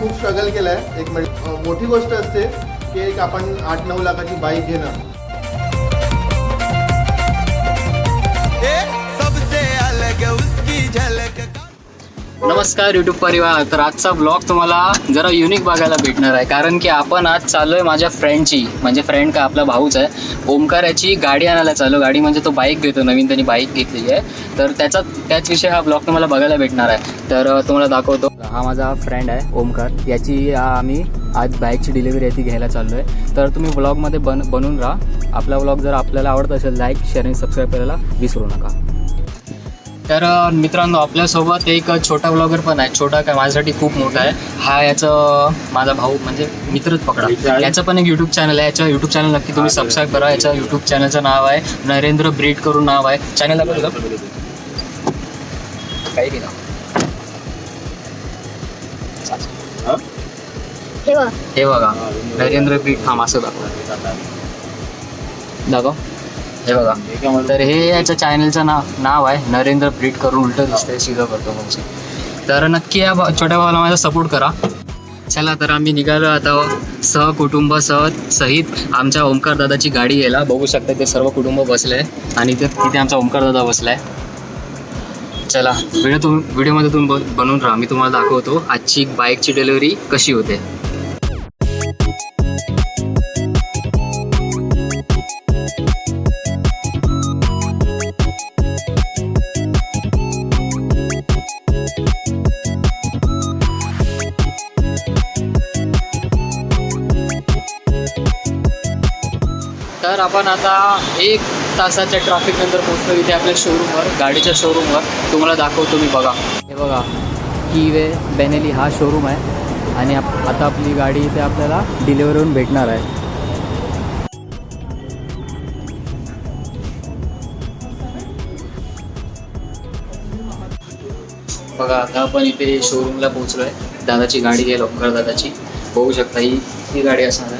खूप स्ट्रगल केला आहे एक म्हणजे, मिनिट मोठी गोष्ट असते की एक आपण आठ नऊ लाखाची बाईक घेणं. नमस्कार यूट्यूब परिवार. तर आजचा ब्लॉग तुम्हाला जरा युनिक बघायला भेटणार आहे. कारण की आपण आज चाललोय माझ्या फ्रेंडची म्हणजे फ्रेंड का आपला भाऊच आहे. ओमकाराची गाडी आणायला चालू गाडी म्हणजे तो बाईक घेतो नवीन त्यांनी बाईक घेतलेली आहे. तर त्याचा त्याच विषय हा ब्लॉग तुम्हाला बघायला भेटणार आहे. तर तुम्हाला दाखवतो. हा माझा फ्रेंड आहे ओमकार. याची आम्ही आज बाईकची डिलिव्हरी आहे ती घ्यायला चाललो आहे तर तुम्ही ब्लॉगमध्ये बन बनून राहा. आपला ब्लॉग जर आपल्याला आवडत असेल लाईक शेअर आणि सबस्क्राईब करायला विसरू नका. तर मित्रांनो आपल्यासोबत एक छोटा ब्लॉगर पण आहे. छोटा काय माझ्यासाठी खूप मोठा आहे. हा याचं माझा भाऊ म्हणजे मित्रच पकडा. याचं पण एक यूट्यूब चॅनल आहे. याच्या यूट्यूब चॅनल नक्की तुम्ही सबस्क्राईब करा. याच्या यूट्यूब चॅनलचं नाव आहे नरेंद्र ब्रीड करून नाव आहे. चॅनल आपण काही हे? बघ. हे बघा. नरेंद्र ब्रीड फार्म असं दाखव. दाखव. हे बघा. तर हे याच्या चॅनलचं नाव नाव आहे नरेंद्र ब्रीड करून उलट दिसतंय सिधं करतो म्हणजे तर नक्की या छोट्या भावाला माझा सपोर्ट करा. चला तर आम्ही निघालो आता सहकुटुंब सह सहित आमच्या ओमकार दादाची गाडी यायला. बघू शकता ते सर्व कुटुंब बसले आणि ते तिथे आमचा ओमकार दादा बसलाय चला व्हिडिओ तुम व्हिडिओमध्ये तुम्ही बनवून राहा. मी तुम्हाला दाखवतो आजची बाईकची डिलिव्हरी कशी होते. तर आपण आता एक तासाच्या ट्रॅफिक नंतर पोहोचलो इथे आपल्या शोरूमवर गाडीच्या शोरूमवर तुम्हाला दाखवतो मी बघा. हे बघा वे बेनेली हा शोरूम आहे. आणि आप- आता आपली गाडी इथे आपल्याला डिलिव्हरी होऊन भेटणार आहे. बघा आता आपण इथे शोरूमला पोहोचलोय. दादाची गाडी आहे लवकर दादाची. बघू शकता ही ही गाडी असणार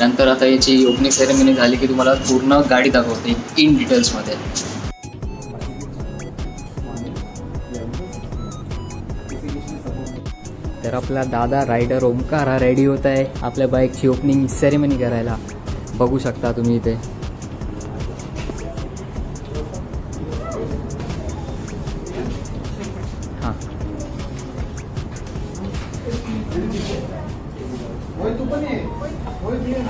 नंतर आता याची ओपनिंग सेरेमनी झाली की तुम्हाला पूर्ण गाडी दाखवते इन डिटेल्समध्ये तर आपला दादा रायडर ओमकार हा रेडी होत आहे आपल्या बाईकची ओपनिंग सेरेमनी करायला. बघू शकता तुम्ही इथे. हां. बाहेर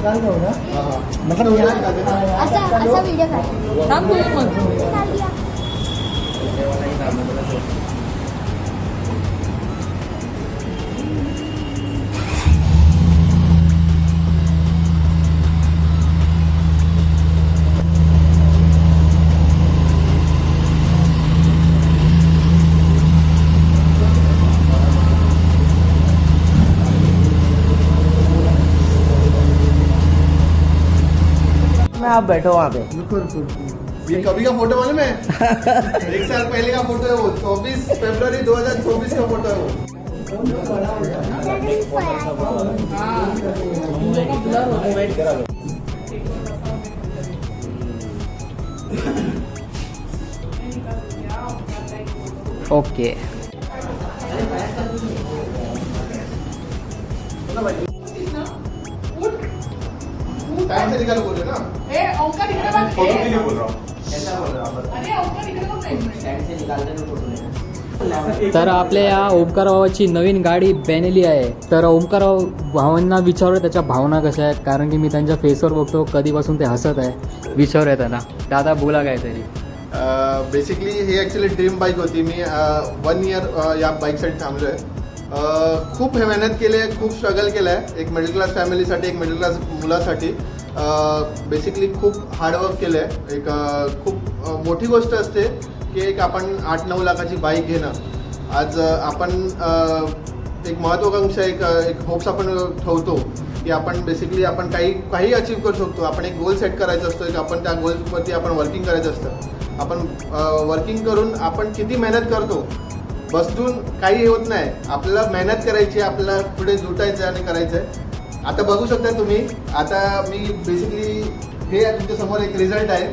निकाल दो ना मतलब असा असा व्हिडिओ काढ. मैं आप बैठो वहाँ पे। कभी का फ़ोटो मालूम है? एक साल पहले का फ़ोटो है वो चौबीस फरवरी 2024 का फ़ोटो है वो। ओके। टाइम से निकालो बोले ना। ए ओंकार इकडे बघ. फोटो ए, के लिए बोल रहा हूँ अरे ओंकार इकडे बघ ना. एक मिनिट. तर आपल्या या ओमकार भावाची नवीन गाडी बेनेली आहे. तर ओमकार भावांना विचारलं त्याच्या भावना कशा आहेत? कारण की मी त्यांच्या फेसवर बघतो कधीपासून ते हसत आहे. विचारूया त्यांना. दादा बोला काहीतरी. बेसिकली ही ॲक्च्युली ड्रीम बाईक होती. मी वन इयर या बाईकसाठी थांबलो आहे खूप हे मेहनत केली आहे खूप स्ट्रगल केलं आहे एक मिडल क्लास फॅमिलीसाठी एक मिडल क्लास मुलासाठी. बेसिकली खूप हार्डवर्क केलं आहे एक खूप मोठी गोष्ट असते की एक आपण आठ नऊ लाखाची बाईक घेणं. आज आपण एक महत्वाकांक्षा एक एक होप्स आपण ठेवतो की आपण बेसिकली आपण काही काही अचीव करू शकतो. आपण एक गोल सेट करायचा असतो एक आपण त्या गोलवरती आपण वर्किंग करायचं असतं. आपण वर्किंग करून आपण किती मेहनत करतो बसून काही होत नाही. आपल्याला मेहनत करायची आहे, आपल्याला पुढे जुटायचं आहे आणि करायचं आहे. आता बघू शकता तुम्ही. आता मी बेसिकली हे तुमच्यासमोर एक रिझल्ट आहे.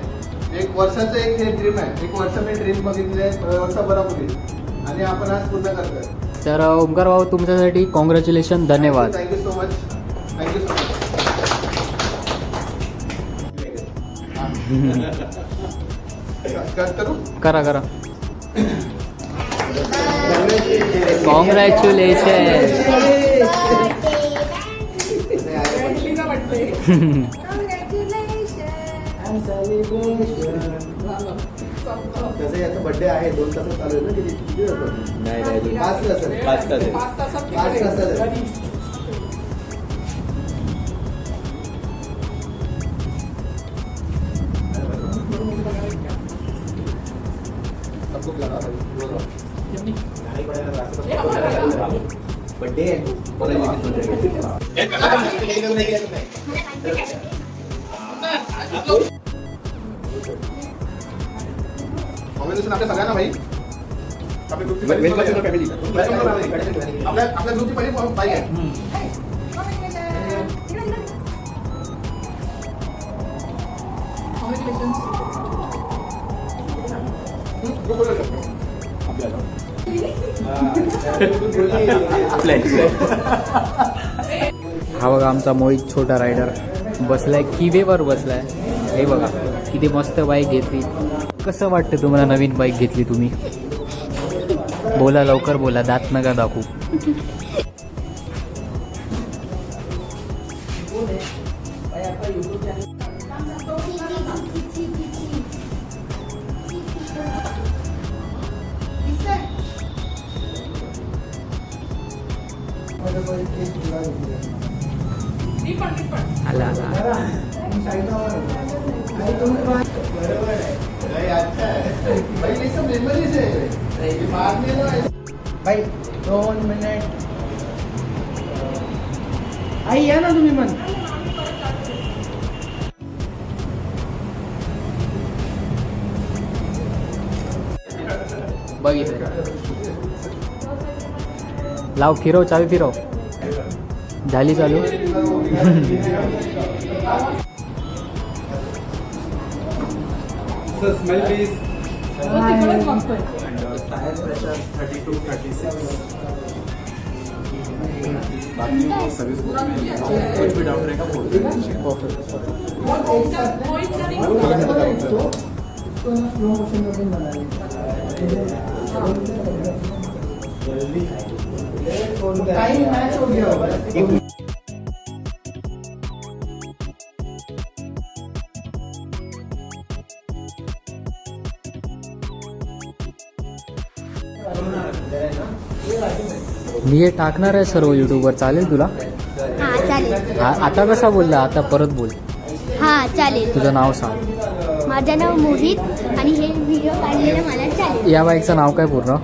एक वर्षाचं एक हे ड्रीम आहे. एक वर्ष मी ड्रीम बघितली आहे वर्षभरापूर्वी आणि आपण आज पूर्ण करतोय. तर ओमकार भाऊ तुमच्यासाठी कॉंग्रॅच्युलेशन धन्यवाद. Thank you so much thank you so much करू? करा करा. कॉंग्रॅच्युलेशन याचा बर्थडे आहे दोन तास चालू आहे ना किती किती वाजता? नाही नाही पाच तास आहे. पाच तास. पाच तासात पाच तासात. Welcome to the family. आपल्या आपल्या ग्रुपची पहिली बाईक आहे हा बघा आमचा मोहित छोटा रायडर बसलाय किवेवर बसलाय. हे बघा किती मस्त बाईक घेतली. कसं वाटतं तुम्हाला नवीन बाईक घेतली तुम्ही? बोला लवकर बोला दात नका दाखवू. आला आला भाई दोन मिनिट. आई या ना तुम्ही मन बघितलं लाव फिरव चावी फिरव. झाली चालू. Sir, smell please. And uh, tire pressure 32, 36. बाकी वो सर्विस बुक में कुछ भी डाउट रहेगा बोल देना टाइम मैच हो गया होगा मी हे टाकणार आहे सर्व यूट्यूबवर चालेल तुला? हा चालेल. आ- आता कसा बोलला? आता परत बोल. हा चालेल. तुझं नाव सांग. माझं नाव मोहित आणि हे व्हिडिओ काढलेलं मला चालेल. या बाईकचं नाव काय पूर्ण?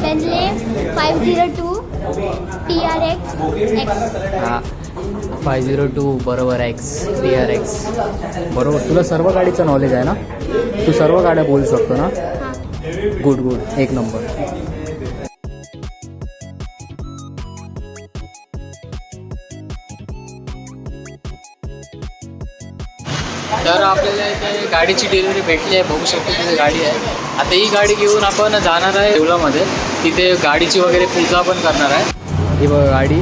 त्यांचे five zero two T R X X हा. फाय झिरो टू बरोबर एक्स टी आर एक्स बरोबर. तुला सर्व गाडीचं नॉलेज आहे ना? तू सर्व गाड्या बोलू शकतो ना? Good good. एक नंबर. तर आपल्याला इथे गाडीची डिलिव्हरी भेटली आहे. बघू शकतो तिथे गाडी आहे. आता ही गाडी घेऊन आपण जाणार आहे देवळामध्ये. तिथे गाडीची वगैरे पूजा पण करणार आहे. ही बघा गाडी.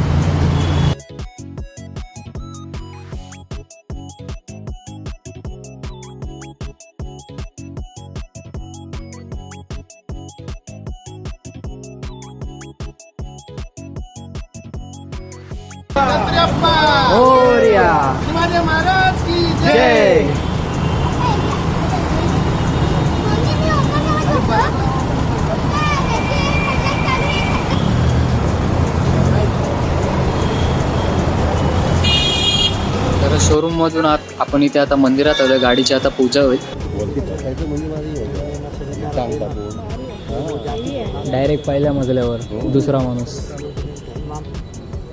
महाराज की तर शोरूम मधून आत आपण इथे आता मंदिरात आलो गाडीची आता पूजा होईल. डायरेक्ट पहिल्या मजल्यावर दुसरा माणूस.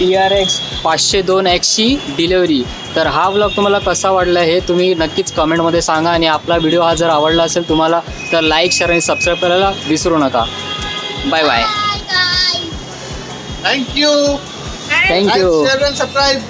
टी आर एक्स पाचशे दोन एक्सची डिलेवरी. तर हा ब्लॉग तुम्हाला कसा वाटला हे तुम्ही नक्कीच कमेंटमध्ये सांगा आणि आपला व्हिडिओ हा जर आवडला असेल तुम्हाला तर लाईक शेअर आणि सबस्क्राईब करायला विसरू नका. Bye bye. Thank you thank you subscribe